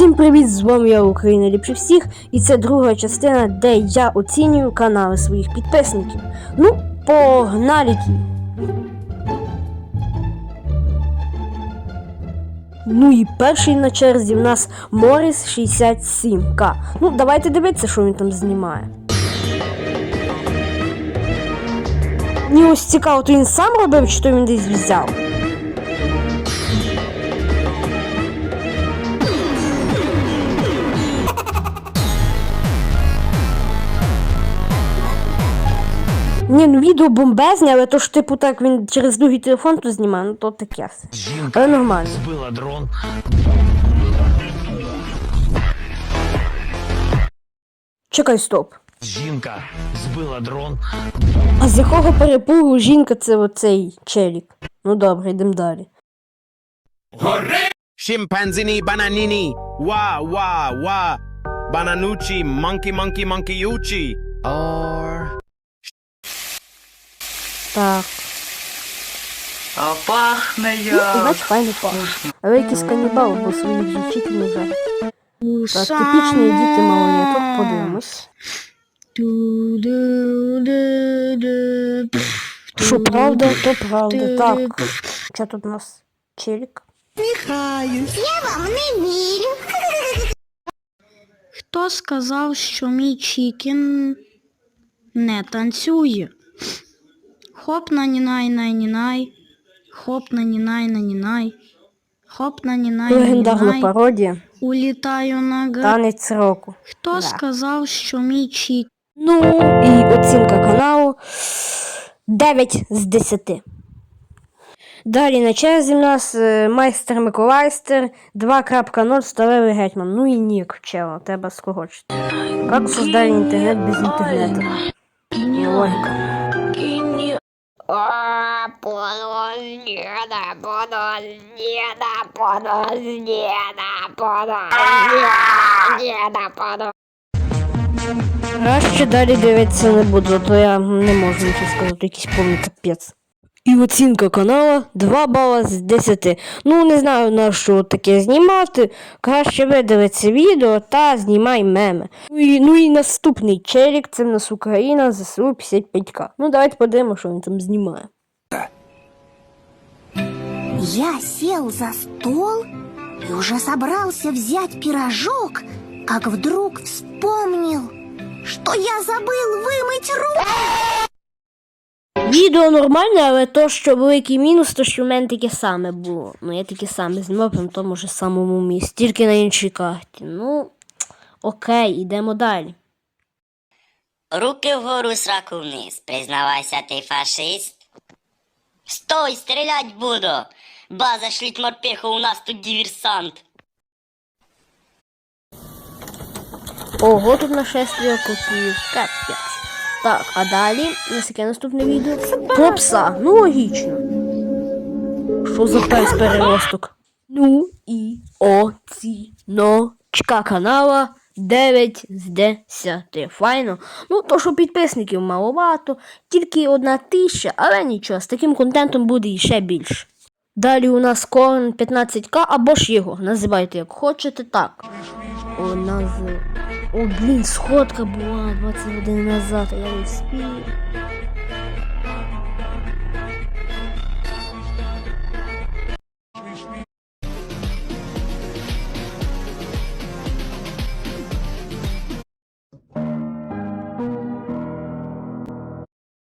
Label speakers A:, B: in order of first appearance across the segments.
A: Всім привіт! З вами я Україна ліпше всіх, і це друга частина, де я оцінюю канали своїх підписників. Ну, погнали! Ну і перший на черзі в нас Моріс 67К. Ну, давайте дивитися, що він там знімає. Мені ось цікаво, то він сам робив, чи то він десь взяв. Ні, ну відео бомбезне, але то ж типу так він через другий телефон то знімає, ну то таке. все. Але нормально.
B: збила дрон.
A: Чекай, стоп.
B: Жінка збила дрон.
A: А з якого перепугу жінка це оцей челік? Ну добре, йдемо далі.
C: Scimpanzini bananini, wa wa wa, bananucci, monkey monkey monkeyucci.
B: Or...
A: Так.
D: А пахне
A: Ну, і бач, файно пахне. Але якийсь канібал, бо своїх же вчителів вже. Так, типічні діти малолеток, подивимось. Що правда, то правда. Так. Що тут у нас? Челік?
E: Хто сказав, що мій чікін не танцює? Хоп на нінай на нінай, хоп на нінай на нінай, хоп на нінай на
A: Легендарна
E: нінай,
A: пародія.
E: улітаю на гра.
A: Танець року.
E: Хто
A: Да.
E: сказав, що мій чік
A: Ну і оцінка каналу 9 з 10. Далі на черзі в нас е, майстер Миколайстер 2.0 сталевий гетьман. Ну і нік вчила, треба скорочити. Як создати інтернет без інтернету? Ні, логіка. Краще далі дивитися не буду, а то я не можу нічого сказати, якийсь повний капець. І оцінка канала 2 бала з 10. Ну, не знаю на що таке знімати. Краще видивиться відео та знімай меми. Ну і, ну і наступний челік, це в нас Україна, ЗСУ 55к. Ну давайте подивимося, що він там знімає.
F: Я сел за стол и уже собрался взять пирожок, как вдруг вспомнил, что я забыл вымыть руки.
A: Відео нормальне, але то, що великий мінус, то що в мене таке саме було. Ну, я таке саме знімав, прям в тому ж самому місці, тільки на іншій карті. Ну, окей, йдемо далі.
G: Руки вгору, сраку вниз. Признавайся, ти фашист. Стой, стрілять буду. База шліть морпеху, у нас тут диверсант.
A: Ого, тут нашествие котів. Капець. Так, а далі у нас яке наступне відео? Про пса. Ну, логічно. Що за пес переросток? Ну і оціночка канала 9 з 10. Файно. Ну, то що підписників маловато, тільки одна тисяча, але нічого, з таким контентом буде іще більше. Далі у нас корн 15к або ж його. Називайте як хочете так. О, назв... О, блін, сходка була 20 годин назад, а я не встиг.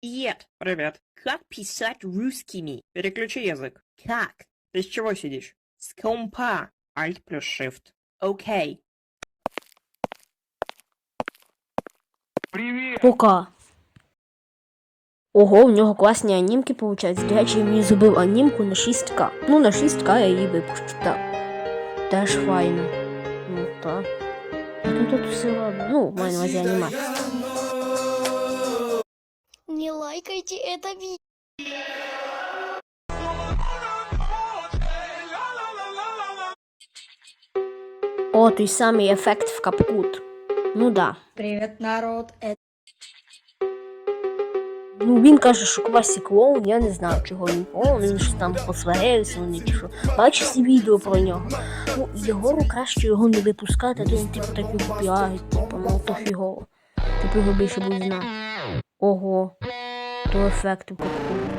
H: Привет. Привет. Как писать русскими? Переключи язык. Как? Ты с чего сидишь? С компа. Alt плюс Shift. Окей.
A: Пока. Ого, у нього класні анімки получаються. До речі, я мені зробив анімку на 6К. Ну, на 6К я її випущу, так. Теж файно. Ну, так. Він тут все робить? Ну, маю на увазі анімація.
E: Не лайкайте это видео.
A: О, той самий ефект в капкут. Ну да.
E: Привет, народ.
A: Ну, він каже, що Квасі клоун, я не знаю, чого він клоун, він ж там посварився, вони чи що. Бачиш всі відео про нього. Ну, Єгору краще його не випускати, то він типу так купляють, типу, ну то фігово. Типу його більше буде знати. Ого, то ефекти покупки.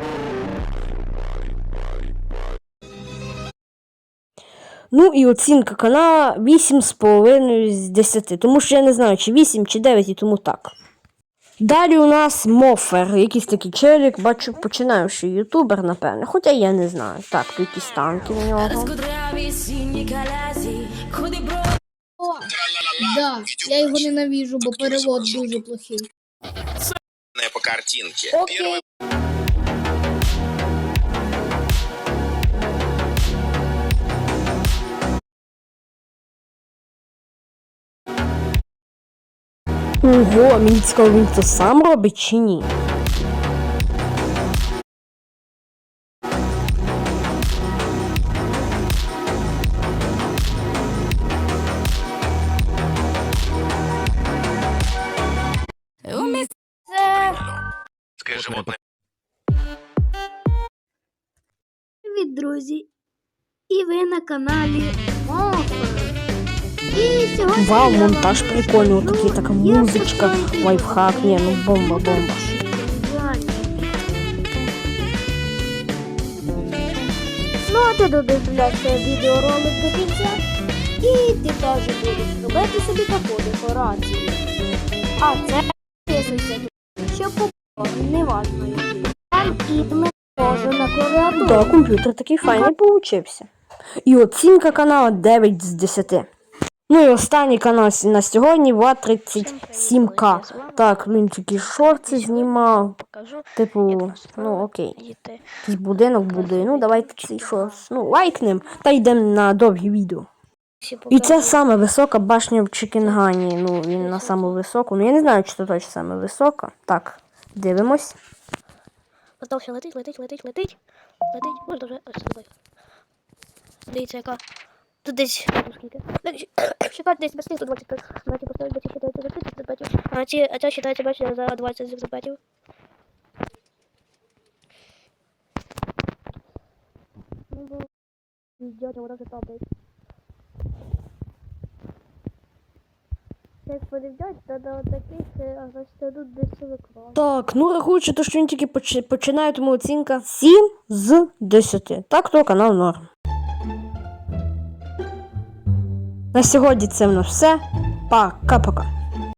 A: Ну і оцінка канала 8,5 з 10. Тому що я не знаю, чи 8, чи 9, і тому так. Далі у нас Мофер, якийсь такий челік, бачу, починаючий ютубер, напевне. Хоча я не знаю. Так, тут якісь танки в нього.
I: О, да, я його ненавижу, бо перевод дуже плохий.
C: По картинке.
I: Окей.
A: Ого, мені цікаво, він це сам робить чи ні?
I: Привіт, друзі! І ви на каналі Мофер.
A: Вау, монтаж
I: вам
A: прикольний,
I: розкажу,
A: отакий, така
I: як
A: музичка, лайфхак, ні, ну бомба, бомба.
I: Ну, а ти додивляйся відеоролик до кінця, і ти теж будеш робити собі таку декорацію. А це підписуйся, щоб не важно який. Там і ми теж на клавіатуру.
A: Да, комп'ютер такий файний получився. І оцінка каналу 9 з 10. Ну і останній канал на сьогодні Влад 37К. Так, він такі шорти знімав. Типу, ну окей. Якийсь будинок будує. Ну, давайте цей шорт. Ну, лайкнем та йдемо на довгі відео. І це саме висока башня в Чикенгані. Ну, він на саму високу. Ну я не знаю, чи це точно саме висока. Так, дивимось.
J: Летить, летить, летить, летить. Летить. Можна вже ось. Дивіться, яка. Тут десь ну, скільки. Чекати десь без 125. Знаєте, поставити, бо ці считається за 30 зубатів. А ці, а ця считається, бачите, за 20 зубатів. Ну, бо... Дядя, вона вже падає. Як подивлять, то до таких, а значить, тут десь.
A: Так, ну рахуючи те, що він тільки поч- починає, тому оцінка 7 з 10. Так, то канал норм. На сьогодні це в все. Пока-пока.